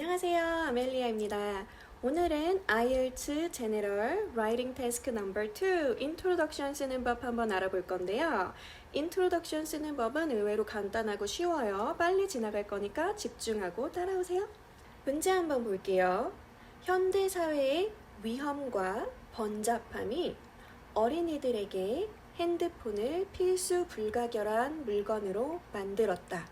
안녕하세요. 아멜리아입니다. 오늘은 IELTS General Writing Task Number 2 Introduction 쓰는 법 한번 알아볼 건데요. Introduction 쓰는 법은 의외로 간단하고 쉬워요. 빨리 지나갈 거니까 집중하고 따라오세요. 문제 한번 볼게요. 현대 사회의 위험과 번잡함이 어린이들에게 핸드폰을 필수 불가결한 물건으로 만들었다.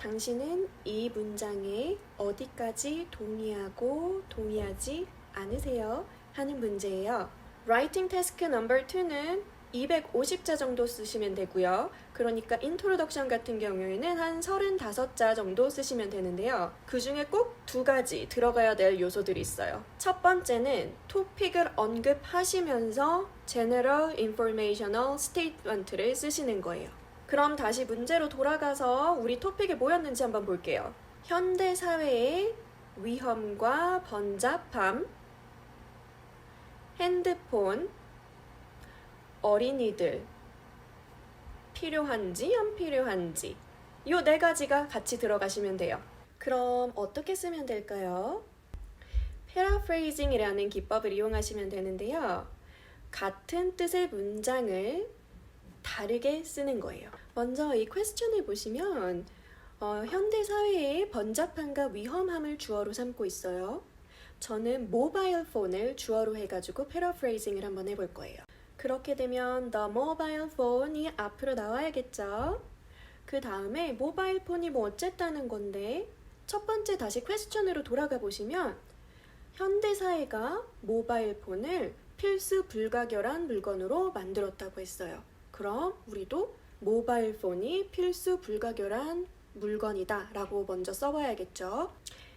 당신은 이 문장에 어디까지 동의하고 동의하지 않으세요? 하는 문제예요. Writing Task Number 2는 250자 정도 쓰시면 되고요. 그러니까 인트로덕션 같은 경우에는 한 35자 정도 쓰시면 되는데요. 그 중에 꼭 두 가지 들어가야 될 요소들이 있어요. 첫 번째는 토픽을 언급하시면서 General Informational Statement를 쓰시는 거예요. 그럼 다시 문제로 돌아가서 우리 토픽이 뭐였는지 한번 볼게요. 현대 사회의 위험과 번잡함, 핸드폰, 어린이들, 필요한지 안 필요한지 이 네 가지가 같이 들어가시면 돼요. 그럼 어떻게 쓰면 될까요? paraphrasing이라는 기법을 이용하시면 되는데요. 같은 뜻의 문장을 다르게 쓰는 거예요. 먼저 이 퀘스천을 보시면 어, 현대 사회의 번잡함과 위험함을 주어로 삼고 있어요. 저는 모바일 폰을 주어로 해가지고 패러프레이징을 한번 해볼 거예요. 그렇게 되면 the mobile phone이 앞으로 나와야겠죠. 그 다음에 모바일 폰이 뭐 어쨌다는 건데 첫 번째 다시 퀘스천으로 돌아가 보시면 현대 사회가 모바일 폰을 필수 불가결한 물건으로 만들었다고 했어요. 그럼 우리도 모바일 폰이 필수 불가결한 물건이다 라고 먼저 써봐야겠죠.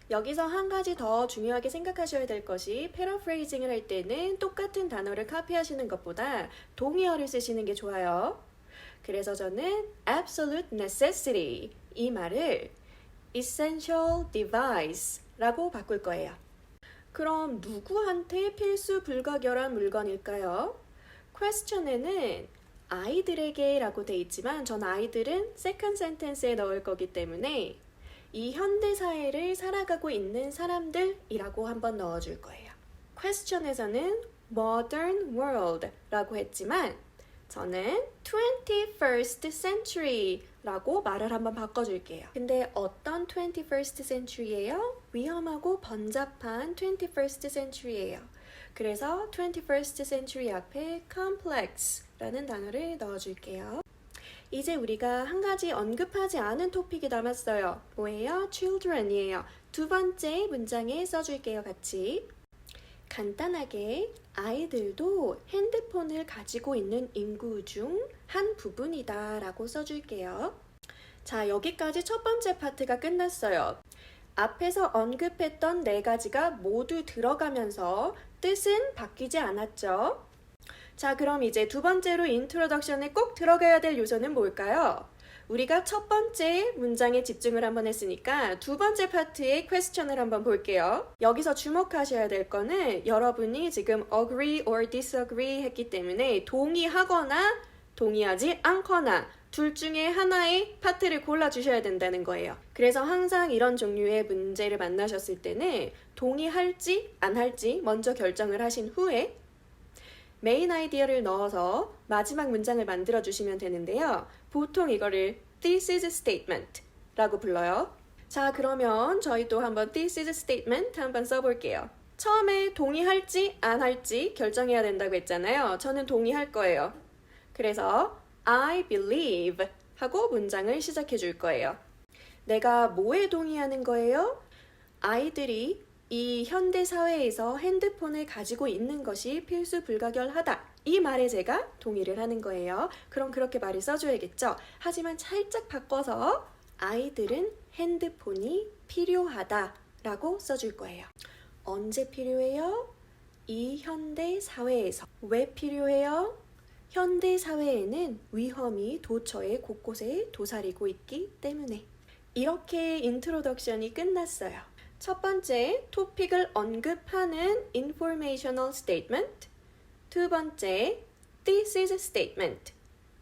여기서 한 가지 더 중요하게 생각하셔야 될 것이 패러프레이징을 할 때는 똑같은 단어를 카피하시는 것보다 동의어를 쓰시는 게 좋아요. 그래서 저는 absolute necessity 이 말을 essential device 라고 바꿀 거예요. 그럼 누구한테 필수 불가결한 물건일까요? 퀘스천에는 아이들에게 라고 돼 있지만 전 아이들은 세컨 센텐스에 넣을 거기 때문에 이 현대 사회를 살아가고 있는 사람들이라고 한번 넣어 줄 거예요. 퀘스천에서는 modern world 라고 했지만 저는 21st century 라고 말을 한번 바꿔줄게요. 근데 어떤 21st century예요? 위험하고 번잡한 21st century예요. 그래서 21st century 앞에 complex 라는 단어를 넣어줄게요. 이제 우리가 한 가지 언급하지 않은 토픽이 남았어요. 뭐예요? children이에요. 두 번째 문장에 써줄게요, 같이. 간단하게 아이들도 핸드폰을 가지고 있는 인구 중 한 부분이다 라고 써줄게요. 자, 여기까지 첫 번째 파트가 끝났어요. 앞에서 언급했던 네 가지가 모두 들어가면서 뜻은 바뀌지 않았죠? 자, 그럼 이제 두 번째로 인트로덕션에 꼭 들어가야 될 요소는 뭘까요? 우리가 첫 번째 문장에 집중을 한번 했으니까 두 번째 파트의 퀘스천을 한번 볼게요. 여기서 주목하셔야 될 거는 여러분이 지금 agree or disagree 했기 때문에 동의하거나 동의하지 않거나 둘 중에 하나의 파트를 골라주셔야 된다는 거예요. 그래서 항상 이런 종류의 문제를 만나셨을 때는 동의할지 안 할지 먼저 결정을 하신 후에 메인 아이디어를 넣어서 마지막 문장을 만들어 주시면 되는데요. 보통 이거를 This is statement 라고 불러요. 자, 그러면 저희도 한번 This is statement 한번 써볼게요. 처음에 동의할지 안 할지 결정해야 된다고 했잖아요. 저는 동의할 거예요. 그래서 I believe 하고 문장을 시작해 줄 거예요. 내가 뭐에 동의하는 거예요? 아이들이 이 현대 사회에서 핸드폰을 가지고 있는 것이 필수 불가결하다. 이 말에 제가 동의를 하는 거예요. 그럼 그렇게 말을 써줘야겠죠. 하지만 살짝 바꿔서 아이들은 핸드폰이 필요하다 라고 써줄 거예요. 언제 필요해요? 이 현대 사회에서. 왜 필요해요? 현대 사회에는 위험이 도처에 곳곳에 도사리고 있기 때문에. 이렇게 인트로덕션이 끝났어요. 첫 번째, 토픽을 언급하는 informational statement. 두 번째, this is a statement.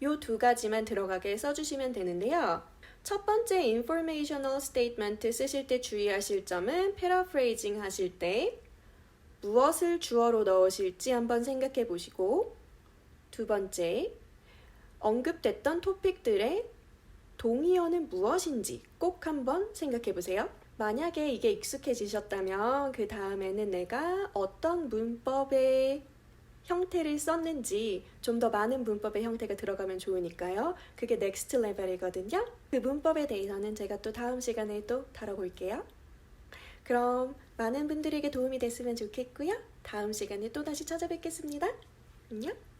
요 두 가지만 들어가게 써주시면 되는데요. 첫 번째 informational statement 쓰실 때 주의하실 점은 paraphrasing 하실 때 무엇을 주어로 넣으실지 한번 생각해 보시고 두 번째 언급됐던 토픽들의 동의어는 무엇인지 꼭 한번 생각해 보세요. 만약에 이게 익숙해지셨다면 그 다음에는 내가 어떤 문법의 형태를 썼는지 좀 더 많은 문법의 형태가 들어가면 좋으니까요. 그게 next level이거든요. 그 문법에 대해서는 제가 또 다음 시간에 또 다뤄볼게요. 그럼 많은 분들에게 도움이 됐으면 좋겠고요. 다음 시간에 또 다시 찾아뵙겠습니다. 안녕.